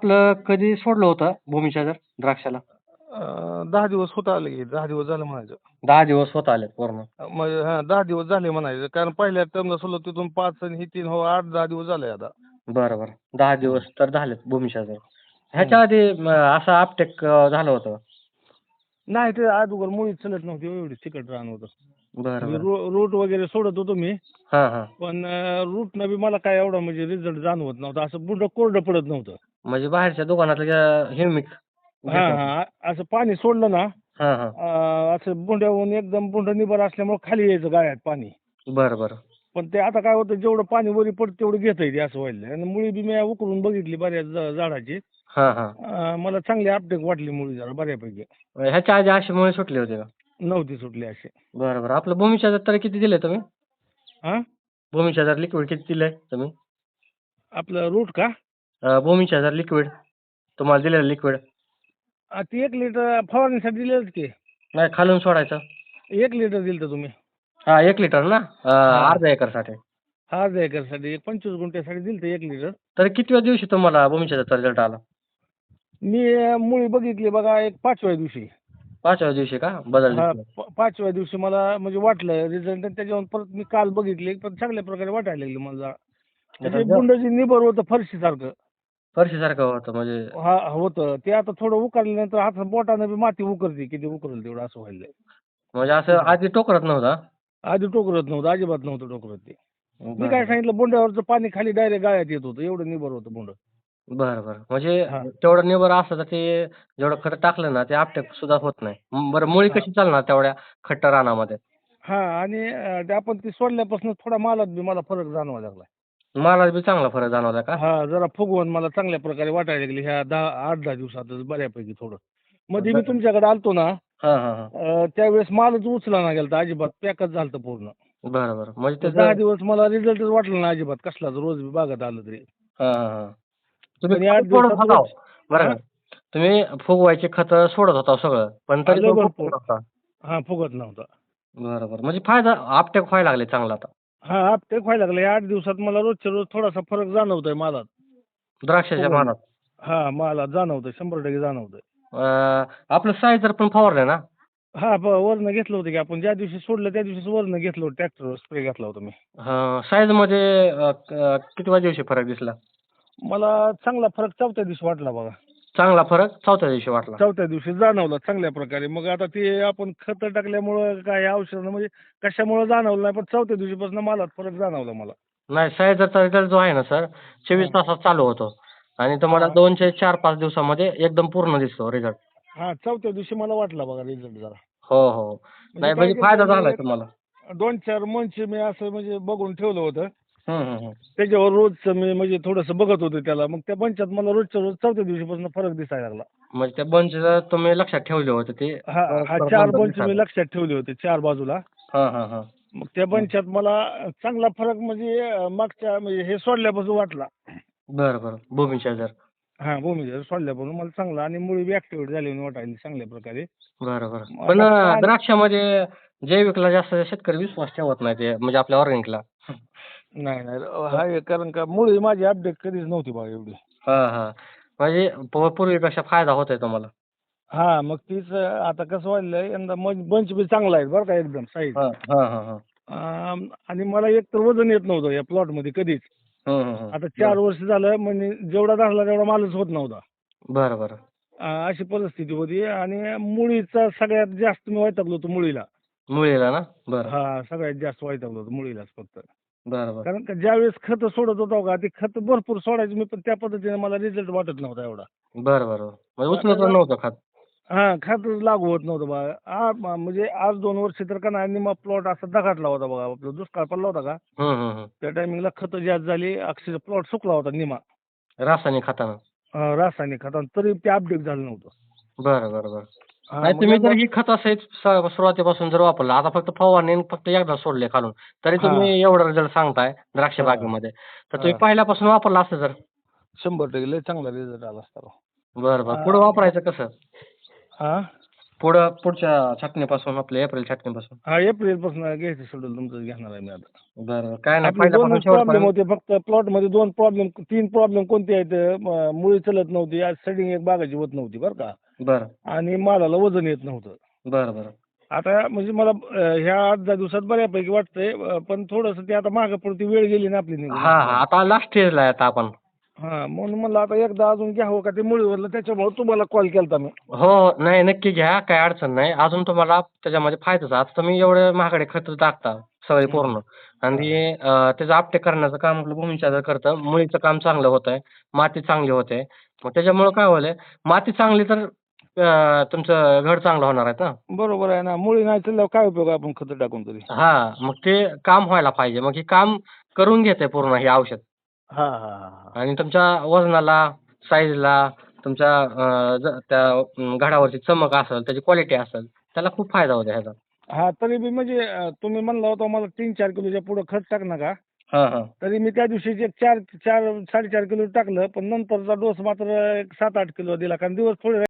आपलं कधी सोडलं होतं भूमिशाजर द्राक्षाला? अं, दहा दिवस होत आले की दहा दिवस झाले म्हणायचं. दहा दिवस होत आले पूर्ण. म्हणजे हा दहा दिवस झाले म्हणायचं. कारण पहिल्या टर्मला सोडलं तिथून पाच आणि ही तीन हो आठ दहा दिवस झाले आता. बरं बरं दहा दिवस तर झालेत भूमिशाजर ह्याच्या आधी असं आपटेक झालं होतं? नाही ते अगोदर मुळीच चलत नव्हती एवढी तिकट रान होतं. बरं बरं. रूट वगैरे सोडत होतो मी. हां हां. पण रूटनं बी मला काय एवढा म्हणजे रिझल्ट जाणवत नव्हता. असं बुंड कोरडं पडत नव्हतं. म्हणजे बाहेरच्या दुकानातलं हेमिक हा हा. असं पाणी सोडलं ना हां हां. अं, असं बुंड्याहून एकदम बुंड निबर असल्यामुळे खाली यायचं गाळ्यात पाणी. बरं बरं. पण ते आता काय होतं जेवढं पाणी वरी पडतं तेवढं घेतंय ते असं व्हायला आणि मुळी बी मी उकरून बघितली बऱ्याच झा- झाडाची. हां हां. अं, मला चांगली अपडेट वाटली मुळी जरा बऱ्यापैकी. ह्याच्या आधी अशी मुळे सुटली होती का? नव्हती सुटली अशी. बरं बरं. आपलं भूमिशाजर तरी किती दिले तुम्ही? हा? भूमिशाजर लिक्विड किती दिलंय तुम्ही? आपलं रूट का? अं, भूमिशाजर लिक्विड तुम्हाला दिलेलं लिक्विड आ, ती एक लिटर फवारणीसाठी दिलेलं की. नाही खालून सोडायचं. एक लिटर दिलं होतं तुम्ही. हा एक लिटर ना? अं, अर्धा एकरसाठी. हा अर्धा एकरसाठी. एक पंचवीस गुंठ्यासाठी दिलं एक लिटर तर कितव्या दिवशी तुम्हाला भूमिशाजरचा रिझल्ट आला? मी अं, मुळी बघितली बघा एक पाचव्या दिवशी. पाचव्या दिवशी का? बदल हा. प- पाचव्या दिवशी मला म्हणजे वाटलं रिझल्ट त्याच्यावर परत मी काल बघितली पण चांगल्या प्रकारे वाटायला लागली मला. जरा. म्हणजे आता बुंड जे निबर होतं फरशीसारखं. फरशीसारखं होतं म्हणजे. हा होतं. ते आता थोडं उकरल्यानंतर हात बोटानं बी माती उकरते किती उकरल तेवढं असं व्हायला म्हणजे असं आधी टोकरत नव्हता? आधी टोकरत नव्हतं अजिबात नव्हतं टोकरत ते. मी काय सांगितलं बोंड्यावरचं पाणी खाली डायरेक्ट गाळ्यात येत होतं एवढं निबर होतं बोंड. बरं बरं. म्हणजे हा. तेवढं निबर असलं तर ते जेवढं खत टाकलं ना ते आपटेक सुद्धा होत नाही. बरं मुळी कशी चालणार तेवढ्या खट्ट रानामध्ये? हा आणि अं, ते आपण ती सोडल्यापासून थोडा मालात बी मला फरक जाणवा लागला मला बी चांगला फरक जाणवला का? हा जरा फुगवून मला चांगल्या प्रकारे वाटायला लागली ह्या दहा आठ दहा दिवसातच बऱ्यापैकी थोडं. मध्ये मी तुमच्याकडे आलतो ना हा हा हा. अं, त्यावेळेस मालच उचला ना गेलता अजिबात पॅकच झालं पूर्ण. बरं बरं. म्हणजे दहा त्याचं दिवस मला रिझल्टच वाटला ना अजिबात कसलाच रोज बी बागात आलं तरी. हा हा हा. तुम्ही सोडत होता हो, बरं हा? का? तुम्ही फुगवायचे खत सोडत होता सगळं पण तरी. फुगत होता. हा फुगत नव्हता. बरं बरं. म्हणजे फायदा आपटेक व्हायला लागले चांगला आता. हा आपटेक व्हायला लागलं. आठ दिवसात मला रोजच्या रोज थोडासा फरक जाणवतोय मालात. द्राक्षाच्या फुगवून. मानात हा मालात जाणवतोय. शंभर टक्के जाणवतोय. आपलं साईजर पण फवारलंय ना? हा वरनं घेतलं होतं की आपण. ज्या दिवशी सोडलं त्या दिवशीच वरनं घेतलं होतं. ट्रॅक्टरवर स्प्रे घेतला होता मी. साईजमध्ये अं, क- कितव्या दिवशी फरक दिसला? मला चांगला फरक चौथ्या दिवशी वाटला बघा. चांगला फरक चौथ्या दिवशी वाटला. चौथ्या दिवशी जाणवला चांगल्या प्रकारे. मग आता ते आपण खत टाकल्यामुळं काय औषधं म्हणजे कशामुळे जाणवलं नाही पण चौथ्या दिवशीपासून मालात फरक जाणवला मला. नाही साईजरचा रिझल्ट जो आहे ना सर चोवीस तासात चालू होतो. आणि तुम्हाला. दोनशे चार पाच दिवसामध्ये एकदम पूर्ण दिसतो रिझल्ट हा चौथ्या दिवशी मला वाटला बघा रिझल्ट जरा. हो हो. नाही काय म्हणजे फायदा झालाय एक- तुम्हाला. दोन चार मंच मी असं म्हणजे बघून ठेवलं होतं. त्याच्यावर रोजचं मी म्हणजे थोडंसं बघत होतो त्याला. मग त्या मंचात मला रोजच्या रोज चौथ्या दिवशीपासून फरक दिसायला लागला. म्हणजे त्या बंच जर तुम्ही लक्षात ठेवले होते ते? हा हा चार बंच. मी लक्षात ठेवले होते चार बाजूला. हा हा हा. मग त्या बंचात मला चांगला फरक म्हणजे मागच्या म्हणजे हे सोडल्यापासून वाटला. बरं बरं. भूमीच्या जर हा भूमिका सोडल्यापासून मला चांगला आणि मुळी बी ऍक्टिव्हेट झाली वाटायली चांगल्या प्रकारे. बरं बरं. पण द्राक्षामध्ये जैविकला जास्त शेतकरी विश्वास ठेवत नाही ते म्हणजे आपल्या ऑर्गॅनिकला नाही नाही. हा. हे कारण का मुळी माझी अपडेट कधीच नव्हती बघा एवढी. हा हा. म्हणजे प- पूर्वीपेक्षा फायदा होतोय तुम्हाला. हा मग तीच अं, आता कसं व्हायलंय यंदा बंच बी चांगला आहे बरं का एकदम साईज हा हा हा हा. आणि मला एक तर वजन येत नव्हतं या प्लॉटमध्ये कधीच. हम्म, हम्म, हम्म. आता चार वर्ष झालं म्हणजे जेवढा धरला तेवढा मालच होत नव्हता. बरं बरं. अं, अशी परिस्थिती होती आणि मुळीचा सगळ्यात जास्त मी वैतागलो होतो मुळीला. मुळीला ना? बरं. हा सगळ्यात जास्त वैतागलो होतो मुळीलाच फक्त. बरं बरं कारण का ज्यावेळेस खत सोडत होतो का ते खत भरपूर सोडायचं मी पण त्या पद्धतीने मला रिझल्ट वाटत नव्हता एवढा. बरं बरं म्हणजे उचलत नव्हतं खात. हा खतच लागू होत नव्हतं बा. आ- म- म्हणजे आज दोन वर्ष तर का नाही निमा प्लॉट असा दगाटला होता बघा आपला दुष्काळ पडला होता का? हम्म, हम्म, हम्म. त्या टायमिंगला खतं जास्त झाली अक्षरशः प्लॉट सुकला होता निमा रासायनिक खतानं. अं, रासायनिक खतानं. तरी ते अपडेट झालं नव्हतं. बरं बरं बरं. नाही तुम्ही जर ही खत स- सुरुवातीपासून जर वापरलं आता फक्त फवारणी आणि फक्त एकदा सोडले खालून तरी हा. तुम्ही एवढा रिझल्ट सांगताय द्राक्ष हा. बागेमध्ये तर तुम्ही हा. पहिल्यापासून वापरलं असतं तर शंभर टक्के लय चांगला रिझल्ट आला असता राव. बरं बरं हा. पुढे वापरायचं कसं हा पुढं पुढच्या छाटणीपासून आपल्या एप्रिल छाटणीपासून हा एप्रिलपासून घ्यायचं शेड्यूल तुमचं घेणार आहे मी आता बरं काय नाही आपले प्रॉब्लेम शेवटपर्यंत होते फक्त प्लॉटमध्ये दोन प्रॉब्लेम तीन प्रॉब्लेम कोणते आहेत म- मुळी चलत नव्हती आज सेडिंग एक बागाची होत नव्हती बरं का बरं. आणि मालाला वजन येत नव्हतं. बरं बरं. आता म्हणजे मला अं, ह्या आठ दहा दिवसात बऱ्यापैकी वाटतंय अं, पण थोडंसं ते आता मागं पुढे वेळ गेली ना आपली निघून. हा हा. आता लास्ट आहे आता आपण. हा म्हणून मला आता एकदा अजून घ्यावं का ते मुळीवरलं त्याच्यामुळे तुम्हाला कॉल केलता मी. हो नाही नक्की घ्या काय अडचण नाही. अजून तुम्हाला त्याच्यामध्ये फायदाच. आता तुम्ही एवढे महागडे खत टाकता सगळे पूर्ण. आणि अं, त्याचं आपटे करण्याचं काम आपलं भूमिशास्त्र करतं. मुळीचं काम चांगलं होत आहे माती चांगली होते. मग त्याच्यामुळं काय होलंय माती चांगली तर तुमचं घर चांगलं होणार आहे ना बरोबर आहे ना. मुळी नाही चालल्यावर काय उपयोग आहे आपण खतं टाकून तरी? हा मग ते काम व्हायला पाहिजे. मग हे काम करून घेते पूर्ण हे औषध. हा हा हा आणि तुमच्या वजनाला साईजला तुमच्या अं, ज- त्या घडावरची चमक असेल त्याची क्वालिटी असेल त्याला खूप फायदा होतो ह्याचा. हा तरी बी म्हणजे अं, तुम्ही म्हणला होता मला तीन चार किलोच्या पुढं खत टाक नका हा हा. तरी मी त्या दिवशी चार चार साडेचार किलो टाकलं पण नंतरचा डोस मात्र एक सात आठ किलो दिला कारण दिवस थोडे